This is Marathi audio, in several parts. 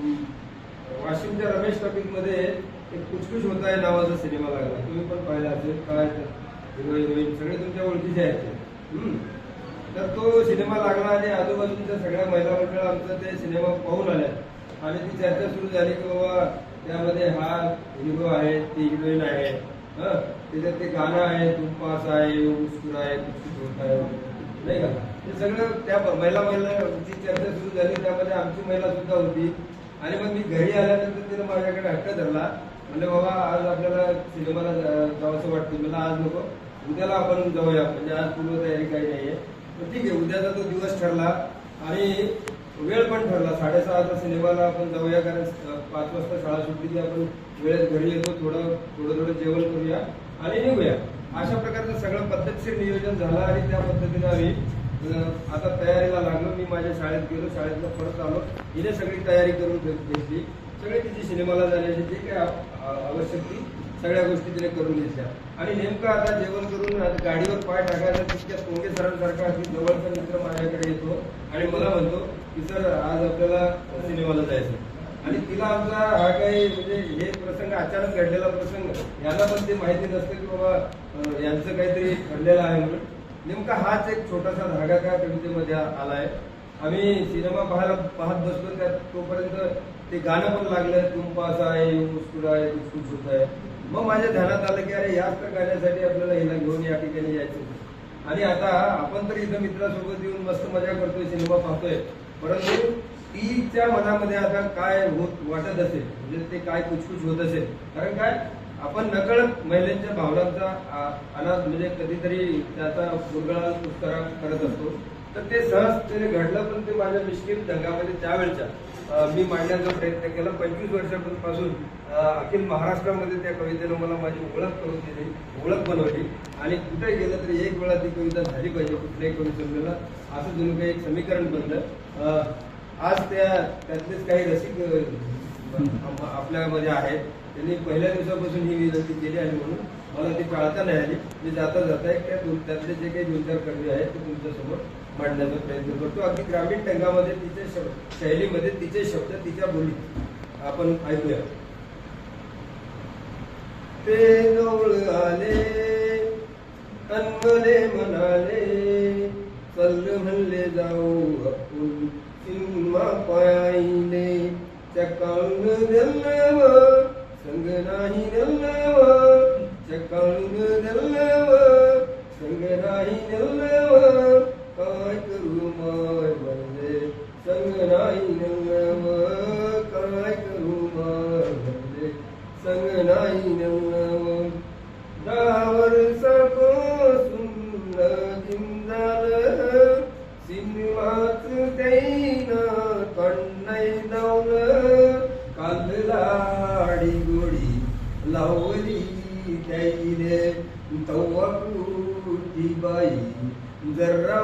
वाशिमच्या रमेश टॉपिकमध्ये एक कुचकुच होत आहे नावाचा सिनेमा लागला. तुम्ही पण पाहिला असेल काय हिरो हिरोईन सगळे तुमच्या ओळखीचे आहेत. तर तो सिनेमा लागला आणि आजूबाजूच्या सगळ्या महिला मंडळ आमचं ते सिनेमा पाहून आल्या. आणि ती चर्चा सुरू झाली की बाबा त्यामध्ये हा हिरो आहे ती हिरोईन आहे. त्याच्यात ते गाणं आहे तुमपास आहे उस्कुर आहे कुचकुच होत आहे. नाही का? ते सगळं त्या महिला महिला जी चर्चा सुरू झाली. त्यामध्ये आमची महिला सुद्धा होती. आणि मग मी घरी आल्यानंतर तिने माझ्याकडे हट्ट धरला. म्हणजे बाबा आज आपल्याला सिनेमाला जावंसं वाटतं मला आज नको. उद्याला आपण जाऊया. म्हणजे आज पूर्वतयारी काही नाहीये. तर ठीक आहे उद्याचा तो दिवस ठरला. आणि वेळ पण ठरला. साडेसहाचा सिनेमाला आपण जाऊया कारण पाच वाजता शाळा सुटली की आपण वेळेत घरी येतो. थोडं थोडं थोडं जेवण करूया आणि निघूया. अशा प्रकारचं सगळं पद्धतशीर नियोजन झालं आणि त्या पद्धतीने आम्ही आता तयारीला लागलो मी माझ्या शाळेत गेलो शाळेतनं परत आलो. हिने सगळी तयारी करून घेतली. सगळी तिची सिनेमाला जाण्याची जे काही आवश्यक ती सगळ्या गोष्टी तिने करून घेतल्या. आणि नेमकं आता जेवण करून आता गाडीवर पाय टाकायचा तितक्या पोंगे सरांसारखा अगदी जवळचा मित्र माझ्याकडे येतो. आणि मला म्हणतो की सर आज आपल्याला सिनेमाला जायचं आणि तिला आमचा हा काही म्हणजे हे प्रसंग अचानक घडलेला प्रसंग याला पण ते माहिती नसतं की बाबा यांचं काहीतरी घडलेलं आहे म्हणून. नेमका हाच एक छोटासा धागा त्या कवितेमध्ये आलाय. आम्ही सिनेमा पाहायला पाहत बसलो त्यात तोपर्यंत ते गाणं पण लागलं तुमपास आहे मुस्कुरा आहे मुस्कुट कुछ होत आहे. मग माझ्या ध्यानात आलं की अरे याच तर गाण्यासाठी आपल्याला हिला घेऊन या ठिकाणी यायचं आणि आता आपण तर इथं मित्रासोबत येऊन मस्त मजा करतोय सिनेमा पाहतोय. परंतु तीच्या मनामध्ये आता काय होत वाटत असेल? म्हणजे ते काय कुचकुच होत असेल? कारण काय? आपण नकळत महिलांच्या भावनांचा अनाज अनाथ म्हणजे कधीतरी त्याचा गुरगळा पुष्करा करत असतो. तर ते सहज ते घडलं पण ते माझ्या मिश्किल ढंगामध्ये त्यावेळच्या मी मांडण्याचा प्रयत्न केला. पंचवीस वर्षापासून अखिल महाराष्ट्रामध्ये त्या कवितेनं मला माझी ओळख करून दिली ओळख बनवली. आणि कुठे गेलं तरी एक वेळा ती कविता झाली पाहिजे कुठल्याही कवी संमेलनात असं जणू काही एक समीकरण बनलं. आज त्या त्यातलेच काही रसिक आपल्यामध्ये आहेत त्यांनी पहिल्या दिवसापासून ही विनंती केली आहे म्हणून मला ती टाळता नाही आली. मी जाता जाता एक त्यातले जे काही दोन चार कवी आहेत ते तुमच्यासमोर मांडण्याचा प्रयत्न करतो. अगदी ग्रामीण टंगामध्ये तिचे शब्द शैलीमध्ये तिचे शब्द तिच्या बोली आपण ऐकूया. ते जवळ आले तन्मले म्हणाले चल म्हणले जाऊ आपण सिनेमा पायाईने चकाळून दिलव संग नाही दिलव चकाळून दिलव संग नाही दिलव तव्हा कुठी बाई जरा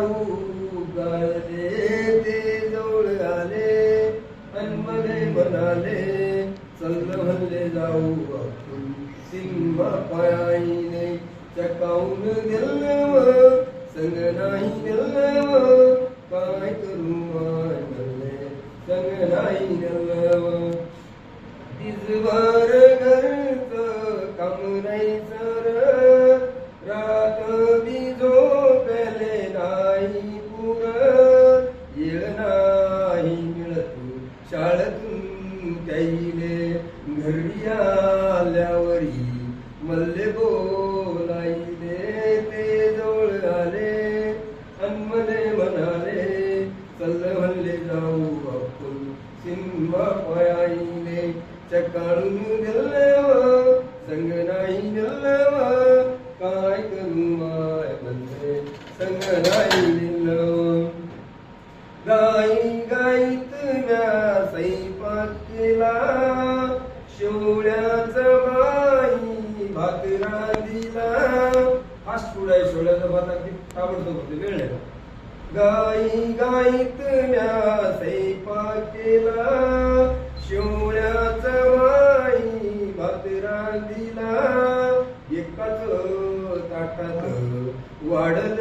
गाले ते जवळ आले अनमले म्हणाले चल म्हणले जाऊ आपण सिंहा पायाईने चकावून गेलं संग नाही गेलं काय करू मानले संग नाही गेलं दिसभर घडी आल्यावरी मल्ले बोलाईले ते जवळ आले. अन्मने म्हणाले चल म्हणले जाऊ आपण सिंहा पायाईले चकाळून गेलव संग नाही गेलव काय करू माय म्हणले संग नाही गेलव गाई गाईत म्या सैपाक केला. सुडाय शोळ्याचा भात अगदी ताबडतोब होते वेळ नाही गाई गाईत म्या सैपा केला शिवण्याचा माई भात रांधिला एकाच ताटात वाढल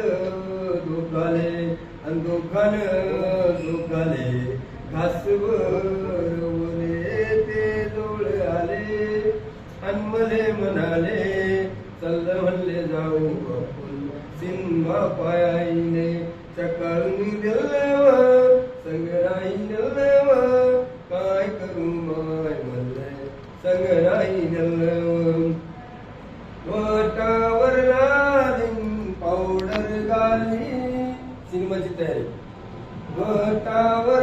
दोघाले आणि दोघान दोघाले घासवर ते डोळे आले अनमले म्हणाले कल्ल भल्ले जाऊ बकुल सिंबा पायाईने चकाळून दिल्लेव संगराई नल्लेव काय करू माय मल्ले संगराई नल्लेव वाटावर पावडर गाली सिनेमाची तयारी. वाटावर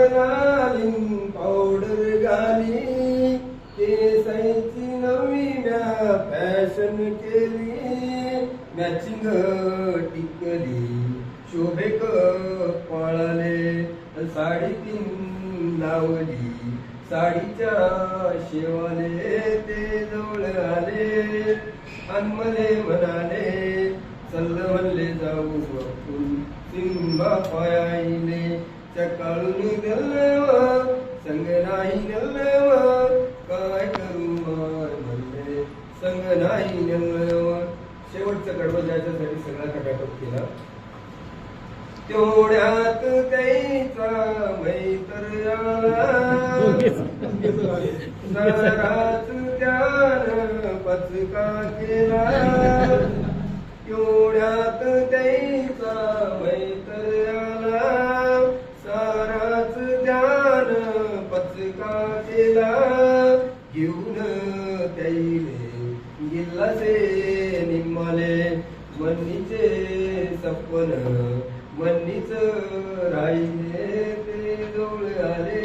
मॅचिंग टिकली शोभेक पळाले साडी तीन लावली साडीच्या शेवाले ते जवळ आले. अनमले म्हणाले सल्ल म्हणले जाऊ आपण सिंबा पायाईने. सकाळून गेलव संग नाही गेलव काय करू मार म्हणले? संग नाही गेलव शेवटचं कडवं ज्याच्यासाठी सगळा खटाखट केला. तेवढ्यात त्याचा मैत्र आला त्यानं पचका केला. तेवढ्यात त्याचा मैत्र आला. साराच ध्यान पचका केला. घेऊन त्याईले गिल्लासे निम्माले मन्नीचे सपन मन्नीच राहिले ते डोळ आले.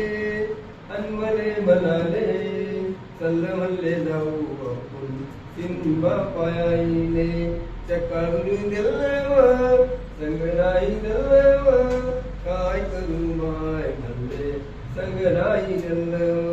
अनमले म्हणाले चल म्हणले जाऊ आपण सिंबा पायाईने. चकाळून दिलव संगराई दिलव काय करू माय म्हणले? संगराई दिलव